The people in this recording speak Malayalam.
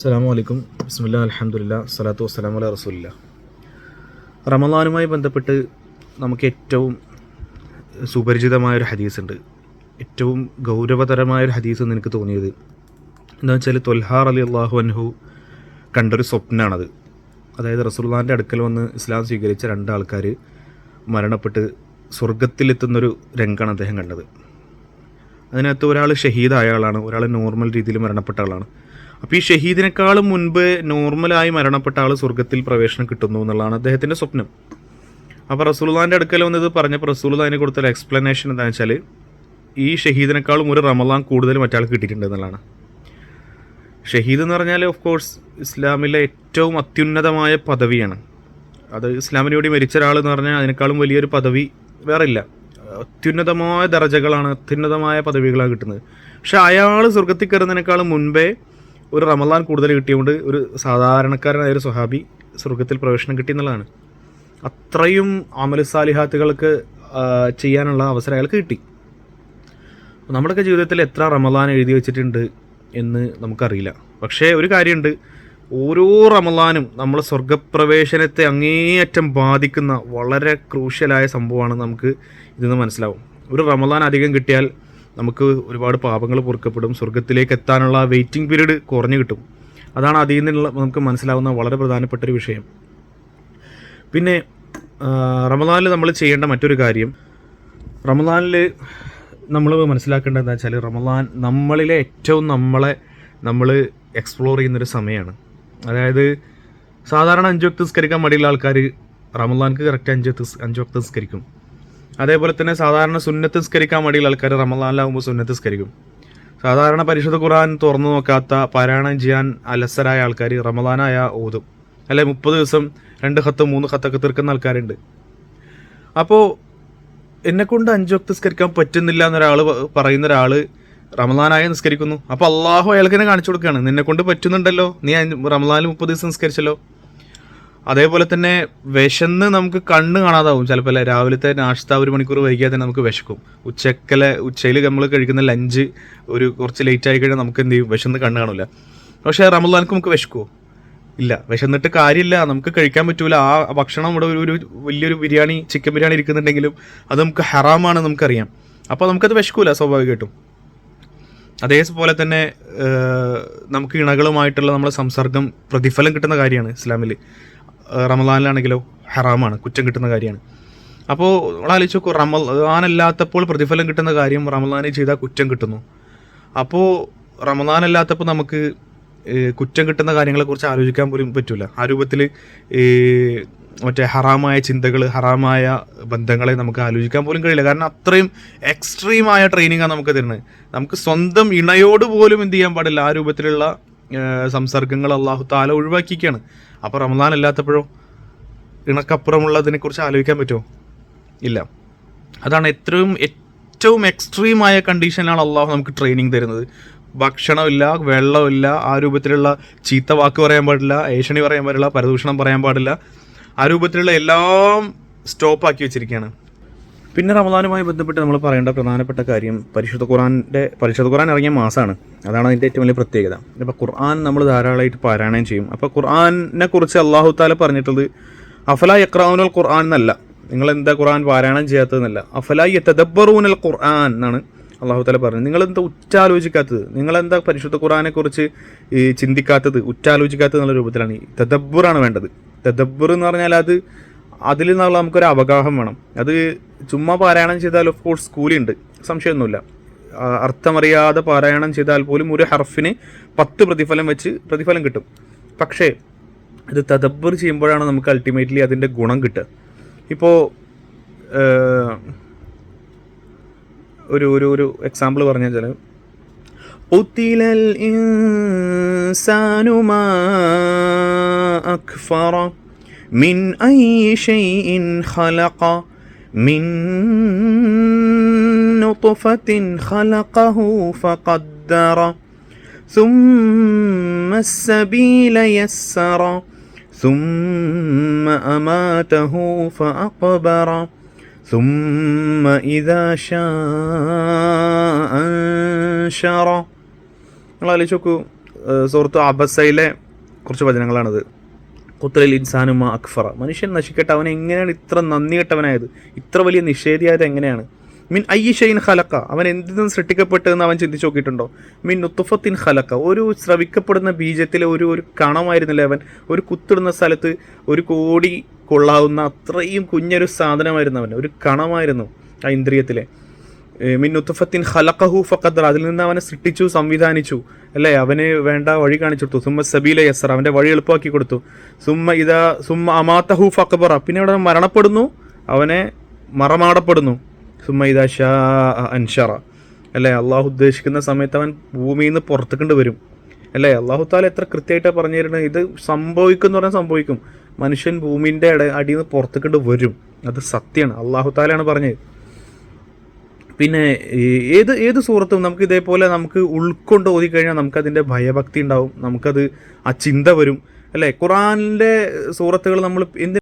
അസ്സാം വലൈക്കും ബിസ്മില്ല അലഹമുല്ല സ്വലാത്തു വസ്സലാം അല റസൂലില്ല റമദാനുമായി ബന്ധപ്പെട്ട് നമുക്ക് ഏറ്റവും സുപരിചിതമായൊരു ഹദീസ് ഉണ്ട് ഏറ്റവും ഗൗരവതരമായൊരു ഹദീസ് എന്ന് എനിക്ക് തോന്നിയത് എന്താ വെച്ചാൽ തൊൽഹാർ അലി അള്ളാഹു അൻഹു കണ്ടൊരു സ്വപ്നമാണത് അതായത് റസൂൽഖാന്റെ അടുക്കൽ വന്ന് ഇസ്ലാം സ്വീകരിച്ച രണ്ട് ആൾക്കാർ മരണപ്പെട്ട് സ്വർഗത്തിലെത്തുന്നൊരു രംഗമാണ് അദ്ദേഹം കണ്ടത്. അതിനകത്ത് ഒരാൾ ഷഹീദായ ആളാണ് ഒരാൾ നോർമൽ രീതിയിൽ മരണപ്പെട്ട ആളാണ്. അപ്പോൾ ഈ ഷഹീദിനേക്കാളും മുൻപ് നോർമലായി മരണപ്പെട്ട ആൾ സ്വർഗത്തിൽ പ്രവേശനം കിട്ടുന്നു എന്നുള്ളതാണ് അദ്ദേഹത്തിന്റെ സ്വപ്നം. അപ്പോൾ റസൂൽദാന്റെ അടുക്കൽ വന്നത് പറഞ്ഞപ്പോൾ റസൂൽ അതിനെ കൊടുത്തൊരു എക്സ്പ്ലനേഷൻ എന്താണെന്ന് വെച്ചാൽ ഈ ഷഹീദിനെക്കാളും ഒരു റമലാൻ കൂടുതൽ മറ്റാൾ കിട്ടിയിട്ടുണ്ട് എന്നുള്ളതാണ്. ഷഹീദ് എന്ന് പറഞ്ഞാൽ ഓഫ് കോഴ്സ് ഇസ്ലാമിലെ ഏറ്റവും അത്യുന്നതമായ പദവിയാണ്. അത് ഇസ്ലാമിന് വേണ്ടി മരിച്ച ഒരാൾ എന്ന് പറഞ്ഞാൽ അതിനേക്കാളും വലിയൊരു പദവി വേറെ ഇല്ല. അത്യുന്നതമായ ദർജകളാണ് അത്യുന്നതമായ പദവികളാണ് കിട്ടുന്നത്. പക്ഷെ അയാൾ സ്വർഗത്തിൽ കയറുന്നതിനേക്കാളും മുൻപേ ഒരു റമദാൻ കൂടുതൽ കിട്ടിയതുകൊണ്ട് ഒരു സാധാരണക്കാരനായ ഒരു സ്വഹാബി സ്വർഗത്തിൽ പ്രവേശനം കിട്ടി എന്നുള്ളതാണ്. അത്രയും അമൽ സാലിഹാത്തുകൾക്ക് ചെയ്യാനുള്ള അവസരം അയാൾക്ക് കിട്ടി. നമ്മുടെയൊക്കെ ജീവിതത്തിൽ എത്ര റമദാൻ എഴുതി വെച്ചിട്ടുണ്ട് എന്ന് നമുക്കറിയില്ല. പക്ഷേ ഒരു കാര്യമുണ്ട്. ഓരോ റമദാനും നമ്മൾ സ്വർഗപ്രവേശനത്തെ അങ്ങേയറ്റം ബാധിക്കുന്ന വളരെ ക്രൂഷ്യലായ സംഭവമാണ് നമുക്ക് ഇതെന്ന് മനസ്സിലാവും. ഒരു റമദാൻ അധികം കിട്ടിയാൽ നമുക്ക് ഒരുപാട് പാപങ്ങൾ പൊറുക്കപ്പെടും. സ്വർഗത്തിലേക്ക് എത്താനുള്ള വെയിറ്റിംഗ് പീരീഡ് കുറഞ്ഞു കിട്ടും. അതാണ് അതിൽ നിന്നുള്ള നമുക്ക് മനസ്സിലാവുന്ന വളരെ പ്രധാനപ്പെട്ട ഒരു വിഷയം. പിന്നെ റമദാനിൽ നമ്മൾ ചെയ്യേണ്ട മറ്റൊരു കാര്യം റമദാനിൽ നമ്മൾ മനസ്സിലാക്കേണ്ടത് എന്താ വെച്ചാൽ റമദാൻ നമ്മളിലെ ഏറ്റവും നമ്മളെ നമ്മൾ എക്സ്പ്ലോർ ചെയ്യുന്നൊരു സമയമാണ്. അതായത് സാധാരണ അഞ്ച് വക്ത് നിസ്കരിക്കാൻ മടിയുള്ള ആൾക്കാർ റമദാൻക്ക് കറക്റ്റ് അഞ്ച് അഞ്ച് വക്ത് നിസ്കരിക്കും. അതേപോലെ തന്നെ സാധാരണ സുന്നത്ത് സ്കരിക്കാൻ മടിയുള്ള ആൾക്കാർ റമദാനിലാവുമ്പോൾ സുന്നത്ത് സ്കരിക്കും സാധാരണ പരിശുദ്ധ ഖുർആൻ തുറന്നു നോക്കാത്ത പാരായണം ചെയ്യാൻ അലസരായ ആൾക്കാർ റമദാനായ ഓതും. അല്ലെ മുപ്പത് ദിവസം രണ്ട് ഹത്ത് മൂന്ന് ഹത്തൊക്കെ തീർക്കുന്ന ആൾക്കാരുണ്ട്. അപ്പോൾ എന്നെ കൊണ്ട് അഞ്ചു വക്ത് നിസ്കരിക്കാൻ പറ്റുന്നില്ല എന്നൊരാൾ പറയുന്ന ഒരാൾ റമദാനായ നിസ്കരിക്കുന്നു. അപ്പോൾ അള്ളാഹു അയാൾക്ക് തന്നെ കാണിച്ചു കൊടുക്കുകയാണ്. നിന്നെക്കൊണ്ട് പറ്റുന്നുണ്ടല്ലോ. നീ റമദാനിൽ മുപ്പത് ദിവസം നിസ്കരിച്ചല്ലോ. അതേപോലെ തന്നെ വിശന്ന് നമുക്ക് കണ്ണ് കാണാതാവും. ചിലപ്പോൾ അല്ലേ? രാവിലത്തെ നാഷ്ട ഒരു മണിക്കൂർ വൈകിയാൽ തന്നെ നമുക്ക് വിശക്കും. ഉച്ചക്കലെ ഉച്ചയിൽ നമ്മൾ കഴിക്കുന്ന ലഞ്ച് ഒരു കുറച്ച് ലേറ്റ് ആയി കഴിഞ്ഞാൽ നമുക്ക് എന്ത് ചെയ്യും? വിശന്ന് കണ്ണ് കാണില്ല പക്ഷേ റമദാനക്ക് നമുക്ക് വിശക്കുമോ ഇല്ല. വിശന്നിട്ട് കാര്യമില്ല. നമുക്ക് കഴിക്കാൻ പറ്റൂല. ആ ഭക്ഷണം ഇവിടെ ഒരു വലിയൊരു ബിരിയാണി ചിക്കൻ ബിരിയാണി ഇരിക്കുന്നുണ്ടെങ്കിലും അത് നമുക്ക് ഹറാമാണ് നമുക്കറിയാം. അപ്പോൾ നമുക്കത് വിശക്കൂല സ്വാഭാവികമായിട്ടും. അതേപോലെ തന്നെ നമുക്ക് ഇണകളുമായിട്ടുള്ള നമ്മുടെ സംസർഗം പ്രതിഫലം കിട്ടുന്ന കാര്യമാണ് ഇസ്ലാമിൽ റമദാനിലാണെങ്കിലോ ഹറാമാണ് കുറ്റം കിട്ടുന്ന കാര്യമാണ്. അപ്പോൾ നമ്മൾ ആലോചിച്ച് നോക്കൂ റമദാനല്ലാത്തപ്പോൾ പ്രതിഫലം കിട്ടുന്ന കാര്യം റമദാനിൽ ചെയ്താൽ കുറ്റം കിട്ടുന്നു. അപ്പോൾ റമദാനല്ലാത്തപ്പോൾ നമുക്ക് കുറ്റം കിട്ടുന്ന കാര്യങ്ങളെക്കുറിച്ച് ആലോചിക്കാൻ പോലും പറ്റില്ല ആ രൂപത്തിൽ മറ്റേ ഹറാമായ ചിന്തകൾ ഹറാമായ ബന്ധങ്ങളെ നമുക്ക് ആലോചിക്കാൻ പോലും കഴിയില്ല. കാരണം അത്രയും എക്സ്ട്രീമായ ട്രെയിനിങ്ങാണ് നമുക്ക് തരുന്നത്. നമുക്ക് സ്വന്തം ഇണയോട് പോലും എന്ത് ചെയ്യാൻ പാടില്ല. ആ രൂപത്തിലുള്ള സംസർഗങ്ങൾ അള്ളാഹു താല ഒഴിവാക്കിയിരിക്കുകയാണ് അപ്പോൾ റമദാൻ അല്ലാത്തപ്പോഴോ ഇണക്കപ്പുറമുള്ളതിനെ കുറിച്ച് ആലോചിക്കാൻ പറ്റുമോ? ഇല്ല. അതാണ് ഏറ്റവും ഏറ്റവും എക്സ്ട്രീമായ കണ്ടീഷനാണ് അള്ളാഹു നമുക്ക് ട്രെയിനിങ് തരുന്നത്. ഭക്ഷണമില്ല വെള്ളമില്ല ആ രൂപത്തിലുള്ള ചീത്ത വാക്ക് പറയാൻ പാടില്ല ഏഷണി പറയാൻ പാടില്ല പരദൂഷണം പറയാൻ പാടില്ല. ആ രൂപത്തിലുള്ള എല്ലാം സ്റ്റോപ്പാക്കി വെച്ചിരിക്കുകയാണ്. പിന്നെ റമദാനുമായി ബന്ധപ്പെട്ട് നമ്മൾ പറയേണ്ട പ്രധാനപ്പെട്ട കാര്യം പരിശുദ്ധ ഖുറാന്റെ പരിശുദ്ധ ഖുറാൻ ഇറങ്ങിയ മാസമാണ് അതാണ് അതിന്റെ ഏറ്റവും വലിയ പ്രത്യേകത. അപ്പോൾ ഖുർആൻ നമ്മൾ ധാരാളമായിട്ട് പാരായണം ചെയ്യും. അപ്പോൾ ഖുർആനെ കുറിച്ച് അള്ളാഹു താല പറഞ്ഞിട്ടുള്ളത് അഫല യക്രാവുനൽ ഖുർആൻ എന്നല്ല. നിങ്ങൾ എന്താ ഖുർആൻ പാരായണം ചെയ്യാത്തതെന്നല്ല അഫല യതദബ്ബറൂനൽ ഖുർആൻ എന്നാണ് അള്ളാഹു താല പറഞ്ഞത്. നിങ്ങളെന്താ ഉറ്റാലോചിക്കാത്തത് നിങ്ങൾ എന്താ പരിശുദ്ധ ഖുർആനെ കുറിച്ച് ചിന്തിക്കാത്തത്? ഉറ്റാലോചിക്കാത്തത് എന്നുള്ള രൂപത്തിലാണ്. തദബ്ബുറാണ് വേണ്ടത്. തദബ്ബർ എന്ന് പറഞ്ഞാൽ അത് അതിൽ നിന്നുള്ള നമുക്കൊരു അവഗാഹം വേണം. അത് ചുമ്മാ പാരായണം ചെയ്താൽ ഓഫ് കോഴ്സ് സ്കൂലുണ്ട് സംശയമൊന്നുമില്ല. അർത്ഥമറിയാതെ പാരായണം ചെയ്താൽ പോലും ഒരു ഹർഫിന് പത്ത് പ്രതിഫലം വെച്ച് പ്രതിഫലം കിട്ടും. പക്ഷേ ഇത് തദബ്ബർ ചെയ്യുമ്പോഴാണ് നമുക്ക് അൾട്ടിമേറ്റ്ലി അതിന്റെ ഗുണം കിട്ടുക. ഇപ്പോൾ ഒരു ഒരു ഒരു എക്സാമ്പിൾ പറഞ്ഞാൽ ചില ഉത്തിലൽ ഇൻസാനുമാ അക്ഫറ من أي شيء خلق من نطفة خلقه فقدر ثم السبيل يسر ثم أماته فأقبر ثم إذا شاء أنشر നിങ്ങൾ ആലോചിച്ച് നോക്കൂ ഏഹ്, സുഹൃത്തു അബസയിലെ കുറച്ച് വചനങ്ങളാണിത് കുത്തലിൽ ഇൻസാനുമ അക്ഫറ. മനുഷ്യൻ നശിക്കട്ടെ അവൻ എങ്ങനെയാണ് ഇത്ര നന്ദി കെട്ടവനായത്? ഇത്ര വലിയ നിഷേധിയായത് എങ്ങനെയാണ്? മിൻ അയ്യഷയിൻ ഹലക്ക അവൻ എന്തിൽ നിന്ന് സൃഷ്ടിക്കപ്പെട്ടതെന്ന് അവൻ ചിന്തിച്ചു നോക്കിയിട്ടുണ്ടോ? മിൻ നുത്തുഫത്തിൻ ഹലക്ക ഒരു ശ്രവിക്കപ്പെടുന്ന ബീജത്തിലെ ഒരു ഒരു കണമായിരുന്നില്ല അവൻ? ഒരു കുത്തിടുന്ന സ്ഥലത്ത് ഒരു കോടി കൊള്ളാവുന്ന അത്രയും കുഞ്ഞൊരു സാധനമായിരുന്നു അവൻ ഒരു കണമായിരുന്നു ആ ഇന്ദ്രിയത്തിലെ. മിൻ നുത്തുഫത്തിൻ ഖലഖഹു ഫഖദർ അതിൽ നിന്ന് അവനെ സൃഷ്ടിച്ചു സംവിധാനിച്ചു. അല്ലേ? അവനെ വേണ്ട വഴി കാണിച്ചു കൊടുത്തു. സുമ്മ സബീല യസർ അവന്റെ വഴി എളുപ്പമാക്കി കൊടുത്തു. സുമ്മ ഇതാ സുമ്മ അമാത്തഹു ഫഖബറ. പിന്നെ അവിടെ മരണപ്പെടുന്നു. അവനെ മറമാടപ്പെടുന്നു. സുമ്മ ഇതാ ഷാ അൻഷറ. അല്ലേ? അള്ളാഹു ഉദ്ദേശിക്കുന്ന സമയത്ത് അവൻ ഭൂമിയിൽ നിന്ന് പുറത്തേക്കൊണ്ട് വരും. അല്ലേ? അള്ളാഹു താല എത്ര കൃത്യമായിട്ടാണ് പറഞ്ഞു തരുന്നത് ഇത് സംഭവിക്കും എന്ന് പറഞ്ഞാൽ സംഭവിക്കും. മനുഷ്യൻ ഭൂമിന്റെ അടിയിൽ നിന്ന് പുറത്തേക്കൊണ്ട് വരും. അത് സത്യമാണ് അള്ളാഹു താലാണ് പറഞ്ഞത്. പിന്നെ ഏത് ഏത് സുഹൃത്തും നമുക്ക് ഇതേപോലെ നമുക്ക് ഉൾക്കൊണ്ട് ഓതിക്കഴിഞ്ഞാൽ നമുക്കതിന്റെ ഭയഭക്തി ഉണ്ടാവും. നമുക്കത് ആ ചിന്ത വരും. അല്ലേ? ഖുറാനിന്റെ സൂറത്തുകൾ നമ്മൾ എന്ത്